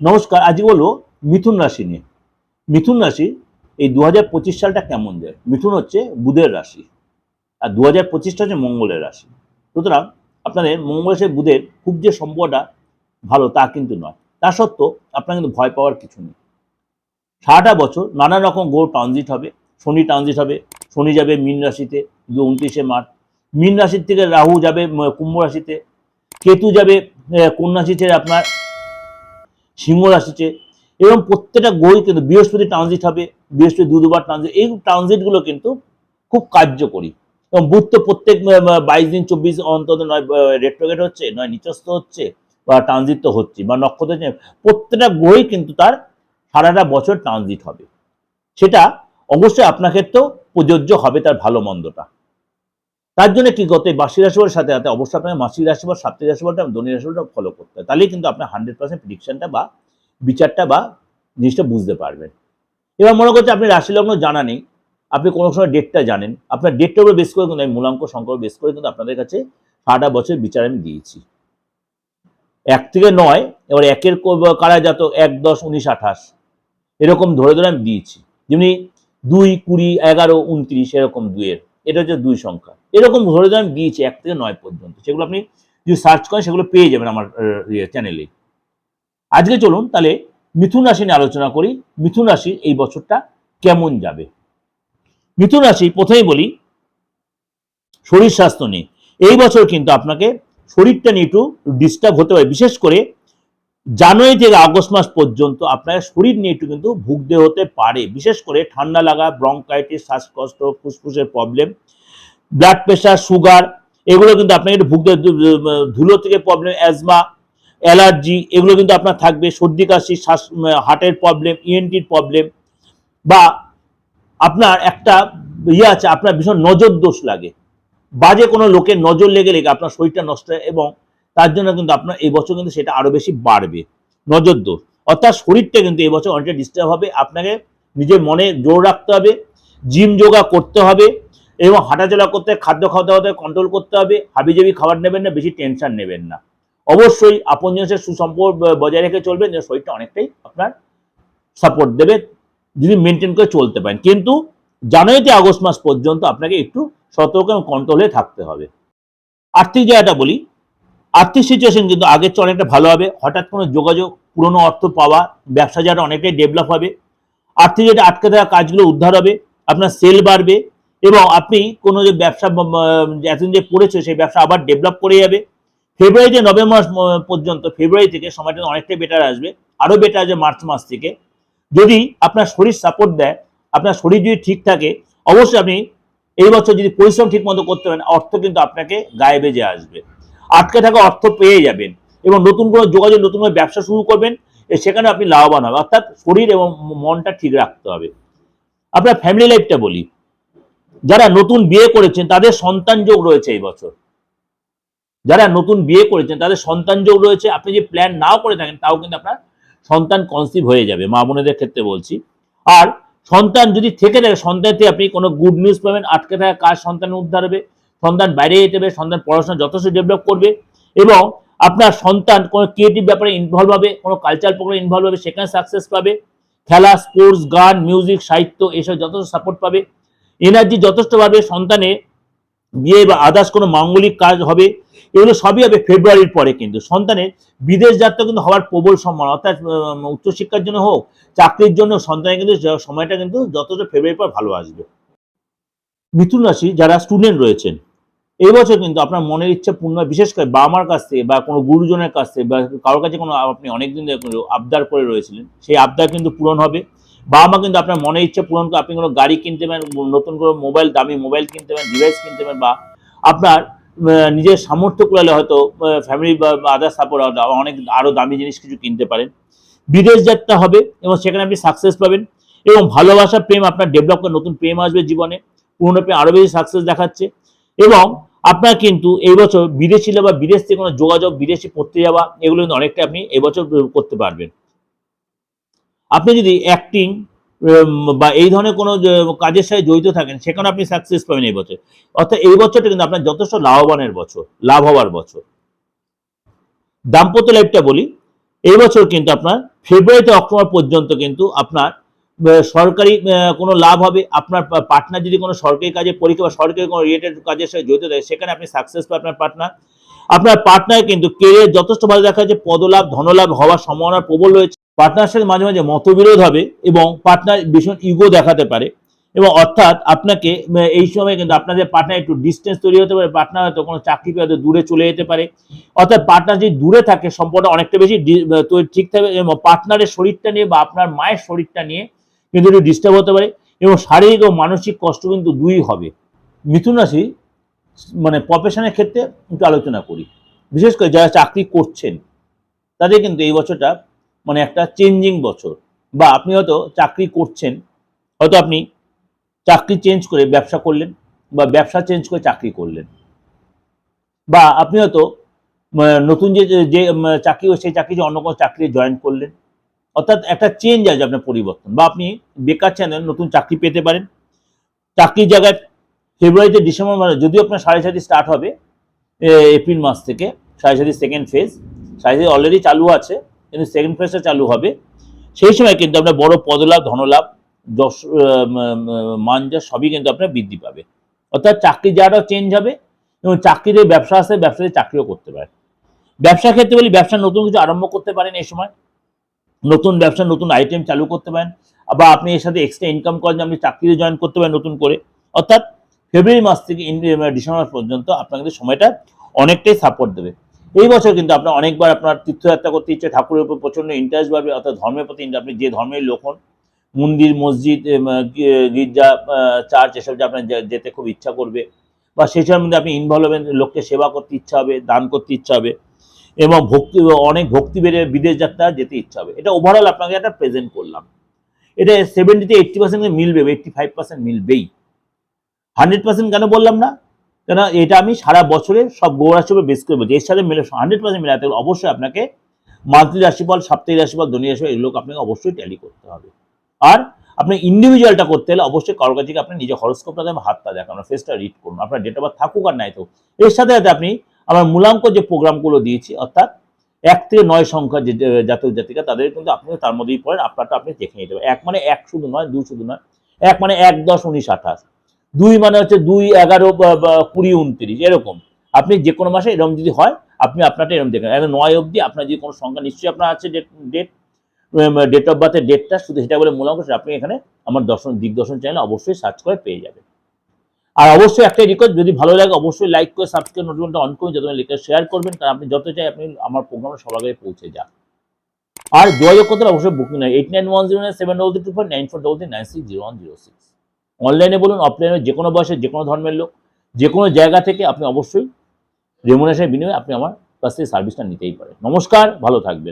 নমস্কার আজকে বলব মিথুন রাশি নিয়ে। মিথুন রাশি এই দু সালটা কেমন যায় মিথুন হচ্ছে বুধের রাশি আর দু হাজার পঁচিশটা হচ্ছে মঙ্গলের রাশি। সুতরাং আপনাদের মঙ্গলের সাথে বুধের খুব যে সম্পর্কটা ভালো তা কিন্তু নয়। তা সত্ত্বেও আপনার কিন্তু ভয় পাওয়ার কিছু নেই। সারাটা বছর নানা রকম গ্রহ ট্রানজিট হবে। শনি ট্রানজিট হবে শনি যাবে মীন রাশিতে দু উনত্রিশে মার্চ। মীন রাশির থেকে রাহু যাবে কুম্ভ রাশিতে। কেতু যাবে আহ, কন্যা রাশিতে আপনার সিংহ রাশিতে এবং প্রত্যেকটা গ্রহই কিন্তু বৃহস্পতি ট্রানজিট হবে, বৃহস্পতি দু দুবার ট্রানজিট এই ট্রানজিটগুলো কিন্তু খুব কার্যকরী। এবং বুধ তো প্রত্যেক বাইশ দিন, চব্বিশ অন্তত নয় রেট্রোগেট হচ্ছে, নয় নিচস্থ হচ্ছে বা ট্রানজিট তো হচ্ছে বা নক্ষত্র হচ্ছে। প্রত্যেকটা গ্রহই কিন্তু তার সারাটা বছর ট্রানজিট হবে। সেটা অবশ্যই আপনার ক্ষেত্রেও প্রযোজ্য হবে তার ভালো মন্দটা। তার জন্য কি করতে মাসি রাশিফলের সাথে সাথে অবশ্যই আপনাকে মাসিক রাশিফল, সাপ্তাহিক রাশিফলটা দৈনিক রাশিফলটা ফলো করতে হয়। তাহলেই কিন্তু আপনার হান্ড্রেড পার্সেন্ট প্রিডিকশনটা বা বিচারটা বা জিনিসটা বুঝতে পারবেন। এবার মনে করছে আপনি রাশি লগ্ন জানা নেই, আপনি কোনো সময় ডেটটা জানেন। আপনার ডেটটার উপর বেস করে কিন্তু আমি মূলাঙ্ক উপর বেস করে কিন্তু আপনাদের কাছে সারাটা বছর বিচার আমি দিয়েছি। এক থেকে নয়, এবার একের কারা যাত এক, দশ, উনিশ, আঠাশ। এরকম ধরে ধরে আমি দিয়েছি। যেমনি দুই, কুড়ি, এগারো, উনত্রিশ, এরকম দুইয়ের। এটা হচ্ছে দুই সংখ্যা। এরকম ধরে ধরে আমি দিয়েছি, এক থেকে নয় পর্যন্ত। সেগুলো আপনি যদি সার্চ করেন, সেগুলো পেয়ে যাবেন আমার চ্যানেলে আজকে চলুন তাহলে মিথুন রাশি নিয়ে আলোচনা করি। মিথুন রাশি এই বছরটা কেমন যাবে? মিথুন রাশি, প্রথমেই বলি, শরীর স্বাস্থ্য নিয়ে। এই বছর কিন্তু আপনাকে শরীরটা নিয়ে একটু ডিস্টার্ব হতে পারে। বিশেষ করে জানুয়ারি থেকে আগস্ট মাস পর্যন্ত আপনার শরীর নিয়ে একটু কিন্তু ভুগতে হতে পারে। বিশেষ করে ঠান্ডা লাগা ব্রঙ্কাইটিস শ্বাসকষ্ট, ফুসফুসের প্রবলেম ব্লাড প্রেশার সুগার এগুলো কিন্তু আপনাকে একটু ভুগতে ধুলো থেকে প্রবলেম অ্যাজমা অ্যালার্জি এগুলো কিন্তু আপনার থাকবে। সর্দি, কাশি, শ্বাস হার্টের প্রবলেম ইএনটির প্রবলেম বা আপনার একটা ইয়ে আছে, আপনার ভীষণ নজর দোষ লাগে। বাজে কোনো লোকের নজর লেগে লেগে আপনার শরীরটা নষ্ট এবং তার জন্য কিন্তু আপনার এই বছর কিন্তু সেটা আরও বেশি বাড়বে। নজর দোষ অর্থাৎ শরীরটা কিন্তু এই বছর অনেকটা ডিস্টার্ব হবে। আপনাকে নিজের মনে জোর রাখতে হবে জিম যোগা করতে হবে এবং হাঁটাচলা করতে, খাদ্য খাওয়া দাওয়াতে কন্ট্রোল করতে হবে। হাবিজাবি খাবার নেবেন না, বেশি টেনশন নেবেন না। অবশ্যই আপনজনের সুসম্পর্ক বজায় রেখে চলবেন যে শরীরটা অনেকটাই আপনার সাপোর্ট দেবে, যদি মেনটেন করে চলতে পারেন। কিন্তু জানুয়ারিতে আগস্ট মাস পর্যন্ত আপনাকে একটু সতর্ক এবং কন্ট্রোলে থাকতে হবে। আর্থিক জায়গাটা বলি। আর্থিক সিচুয়েশন কিন্তু আগের চেয়ে অনেকটা ভালো হবে। হঠাৎ কোনো যোগাযোগ, পুরনো অর্থ পাওয়া, ব্যবসা জায়গাটা অনেকটাই ডেভেলপ হবে। আর্থিক যেটা আটকে থাকা কাজগুলো উদ্ধার হবে, আপনার সেল বাড়বে এবং আপনি কোনো যে ব্যবসা এতদিন যে পড়েছে, সেই ব্যবসা আবার ডেভেলপ করে যাবে। ফেব্রুয়ারি থেকে নভেম্বর পর্যন্ত ফেব্রুয়ারি থেকে সময়টা অনেকটাই বেটার আসবে, আরও বেটার আসবে মার্চ মাস থেকে। যদি আপনার শরীর সাপোর্ট দেয়, আপনার শরীর যদি ঠিক থাকে, অবশ্যই আপনি এই বছর যদি পরিশ্রম ঠিক মতো করতে পারেন, অর্থ কিন্তু আপনাকে গায়ে বেজে আসবে। আটকে থাকা অর্থ পেয়ে যাবেন এবং নতুন কোনো যোগাযোগ, নতুন কোনো ব্যবসা শুরু করবেন সেখানে আপনি লাভবান হবে অর্থাৎ শরীর এবং মনটা ঠিক রাখতে হবে। আপনার ফ্যামিলি লাইফটা বলি। যারা নতুন বিয়ে করেছেন, তাদের সন্তান যোগ রয়েছে এই বছর। যারা নতুন বিয়ে করেছেন, তাদের সন্তান যোগ রয়েছে। আপনি যে প্ল্যান নাও করে থাকেন, তাও কিন্তু আপনার সন্তান কনসিভ হয়ে যাবে, মা বোনেদের ক্ষেত্রে বলছি। আর সন্তান যদি থেকে থাকে সন্তান থেকে আপনি কোনো গুড নিউজ পাবেন, আটকে থাকা কাজ সন্তান উদ্ধার হবে। সন্তান বাইরে যেতে হবে সন্তান পড়াশোনা যথেষ্ট ডেভেলপ করবে এবং আপনার সন্তান কোনো ক্রিয়েটিভ ব্যাপারে ইনভলভ হবে, কোনো কালচার প্রোগ্রামে ইনভলভ হবে, সেখানে সাকসেস পাবে। খেলা স্পোর্টস গান মিউজিক সাহিত্য এসব যথেষ্ট সাপোর্ট পাবে। এনার্জি যথেষ্ট পাবে সন্তানে বিয়ে বা আদার্স কোনো মাঙ্গলিক কাজ হবে, এগুলো সবই হবে ফেব্রুয়ারির পরে কিন্তু। সন্তানের বিদেশ যাত্রা কিন্তু হওয়ার প্রবল সম্ভাবনা, অর্থাৎ উচ্চশিক্ষার জন্য হোক, চাকরির জন্য সন্তানের কিন্তু সময়টা কিন্তু যথেষ্ট ফেব্রুয়ারির পর ভালো আসবে। মিথুন রাশি যারা স্টুডেন্ট রয়েছেন এই বছর কিন্তু আপনার মনের ইচ্ছা পূর্ণ বিশেষ করে বাবা মার কাছ থেকে বা কোনো গুরুজনের কাছ থেকে বা কারোর কাছে কোনো আপনি অনেকদিন ধরে আবদার করে রয়েছিলেন, সেই আবদার কিন্তু পূরণ হবে। বাবা মা কিন্তু আপনার মনের ইচ্ছা পূরণ করে আপনি কোনো গাড়ি কিনতে পারেন, নতুন কোনো মোবাইল, দামি মোবাইল কিনতে পারেন, ডিভাইস কিনতে পারেন বা আপনার নিজের সামর্থ্য করলে হয়তো ফ্যামিলি বা আদার সাপোর্ট অনেক আরও দামি জিনিস কিছু কিনতে পারেন। বিদেশ যাত্রা হবে এবং সেখানে আপনি সাকসেস পাবেন এবং ভালোবাসা, প্রেম, আপনার ডেভেলপ করে নতুন প্রেম আসবে জীবনে। পুরনো প্রেম আরও বেশি সাকসেস দেখাচ্ছে এবং আপনার কিন্তু এই বছর বিদেশি বা বিদেশ থেকে কোনো যোগাযোগ, বিদেশি পড়তে যাওয়া এগুলো কিন্তু অনেকটা আপনি এবছর করতে পারবেন। আপনি যদি অ্যাক্টিং বা এই ধরনের কোনো কাজের সাথে জড়িত থাকেন, সেখানে আপনি সাকসেস পাবেন এই বছর। অর্থাৎ এই বছরটা কিন্তু আপনার যথেষ্ট লাভবানের বছর, লাভ হওয়ার বছর। দাম্পত্য লাইফটা বলি, এই বছর কিন্তু আপনার ফেব্রুয়ারিতে অক্টোবর পর্যন্ত কিন্তু আপনার সরকারি কোনো লাভ হবে? আপনার পার্টনার যদি কোনো সরকারি কাজে পরীক্ষা বা সরকারি কোনো রিলেটেড কাজের সাথে জড়িত থাকে, সেখানে আপনি সাকসেস পাবেন আপনার পার্টনার আপনার পার্টনার কিন্তু কেরিয়ার যথেষ্ট ভালো দেখা যাচ্ছে, পদলাভ, ধনলাভ হওয়ার সম্ভাবনা প্রবল রয়েছে। পার্টনার সাথে মাঝে মাঝে মতবিরোধ হবে এবং পার্টনার ভীষণ ইগো দেখাতে পারে। এবং অর্থাৎ আপনাকে এই সময় কিন্তু আপনাদের পার্টনার একটু ডিস্টেন্স তৈরি হতে পারে পার্টনার হয়তো কোনো চাকরি পেয়ে দূরে চলে যেতে পারে। অর্থাৎ পার্টনার যদি দূরে থাকে সম্পর্কটা অনেকটা বেশি ঠিক থাকবে এবং পার্টনারের শরীরটা নিয়ে বা আপনার মায়ের শরীরটা নিয়ে কিন্তু একটু ডিস্টার্ব হতে পারে এবং শারীরিক ও মানসিক কষ্ট কিন্তু দুই হবে। মিথুন রাশি মানে প্রফেশনের ক্ষেত্রে একটু আলোচনা করি। বিশেষ করে যারা চাকরি করছেন, তাদের কিন্তু এই বছরটা মানে একটা চেঞ্জিং বছর। বা আপনি হয়তো চাকরি করছেন, হয়তো আপনি চাকরি চেঞ্জ করে ব্যবসা করলেন বা ব্যবসা চেঞ্জ করে চাকরি করলেন। বা আপনি হয়তো নতুন যে যে চাকরি, সেই চাকরি যে অন্য কোনো চাকরি জয়েন করলেন। অর্থাৎ একটা চেঞ্জ আছে আপনার পরিবর্তন। বা আপনি বেকার চ্যানেল নতুন চাকরি পেতে পারেন। চাকরির জায়গায় ফেব্রুয়ারিতে ডিসেম্বর মাসে যদিও আপনার সাড়ে সাতি স্টার্ট হবে এপ্রিল মাস থেকে, সাড়ে সাতি সেকেন্ড ফেজ সাড়ে সাতি অলরেডি চালু আছে, কিন্তু সেকেন্ড ফেজটা চালু হবে। সেই সময় কিন্তু আপনার বড় পদলাভ, ধনলাভ, যশ মান ম- সবই কিন্তু আপনার বৃদ্ধি পাবে। অর্থাৎ চাকরি যাওয়াটাও চেঞ্জ হবে এবং চাকরিতে ব্যবসা আসে ব্যবসাতে চাকরিও করতে পারে ব্যবসা ক্ষেত্রে বলি, ব্যবসা নতুন কিছু আরম্ভ করতে পারেন এই সময়। নতুন ব্যবসা, নতুন আইটেম চালু করতে পারেন বা আপনি এর সাথে এক্সট্রা ইনকাম করেন আপনি চাকরিতে জয়েন করতে পারেন নতুন করে। অর্থাৎ ফেব্রুয়ারি মাস থেকে ডিসেম্বর মাস পর্যন্ত আপনাদের সময়টা অনেকটাই সাপোর্ট দেবে। এই বছর কিন্তু আপনার অনেকবার আপনার তীর্থযাত্রা করতে ইচ্ছে, ঠাকুরের উপর প্রচণ্ড ইন্টারেস্ট বাড়বে অর্থাৎ ধর্মের প্রতি আপনি যে ধর্মের লোক হন, মন্দির, মসজিদ গির্জা চার্চ এসব যে আপনার যেতে খুব ইচ্ছা করবে বা সেই মধ্যে আপনি ইনভলভ হবেন লোককে সেবা করতে ইচ্ছা হবে, দান করতে ইচ্ছা হবে। এবং ভক্তি, অনেক ভক্তি বেড়ে বিদেশ যাত্রা যেতে ইচ্ছা হবে। এটা ওভারঅল আপনাকে একটা প্রেজেন্ট করলাম। এটা সেভেন্টিতে এইট্টি পার্সেন্ট মিলবে এইট্টি ফাইভ পার্সেন্ট মিলবেই। হান্ড্রেড পার্সেন্ট কেন বললাম না? কেন এটা আমি সারা বছরে সব গৌরাশিপে বেস করে বলছি এর সাথে মিলে হান্ড্রেড পার্সেন্ট মিলাতে গেলে অবশ্যই আপনাকে মান্থলি রাশিফল, সাপ্তাহিক রাশিফল দৈনিক রাশিফল এগুলো আপনাকে অবশ্যই ট্যালি করতে হবে। আর আপনি ইন্ডিভিজুয়ালটা করতে হলে অবশ্যই কারোর কাছে আপনি নিজের হরস্কোপটা হাতটা দেখান ফেসটা রিড করুন। আপনার ডেট অফ বার্থ থাকুক আর নাই তো এর সাথে সাথে আপনি আমার মূলাঙ্ক যে প্রোগ্রামগুলো দিয়েছি, অর্থাৎ এক থেকে নয় সংখ্যা যে যে, জাতক তাদের কিন্তু আপনি তার মধ্যেই পড়েন, আপনারটা আপনি দেখে নিতে পারেন। এক মানে এক শুধু নয়, দুই শুধু নয়, এক মানে এক দশ উনিশ আঠাশ, দুই মানে হচ্ছে দুই এগারো কুড়ি উনত্রিশ, এরকম। আপনি যে কোনো মাসে এরকম যদি হয়, আপনি আপনারটা এরকম দেখেন একদম নয় অবধি আপনার যদি কোনো সংখ্যা, নিশ্চয়ই আপনার আছে ডেট ডেট ডেট অফ বার্থের ডেটটা, শুধু সেটা বলে মূলাঙ্ক আপনি এখানে আমার দর্শন, দিগদর্শন চ্যানেল অবশ্যই সার্চ করে পেয়ে যাবেন। আর অবশ্যই একটা রিকোয়েস্ট যদি ভালো লাগে অবশ্যই লাইক করে সাবস্ক্রাইব নোটিফিকেশনটা অন করুন যত লিখে শেয়ার করবেন, কারণ আপনি যত চাই আপনি আমার প্রোগ্রামে সবার আগে পৌঁছে যান। আর যোগাযোগ করতে অবশ্যই বুকিং নয় eight nine one zero nine seven double two four nine four double three nine six zero one zero six অনলাইনে বলুন অফলাইনে যে কোনো বয়সে যে কোনো ধর্মের লোক, যে কোনো জায়গা থেকে আপনি অবশ্যই রেমুনেশনের বিনিময়ে আপনি আমার কাছ থেকে সার্ভিসটা নিতেই পারেন। নমস্কার, ভালো থাকবেন।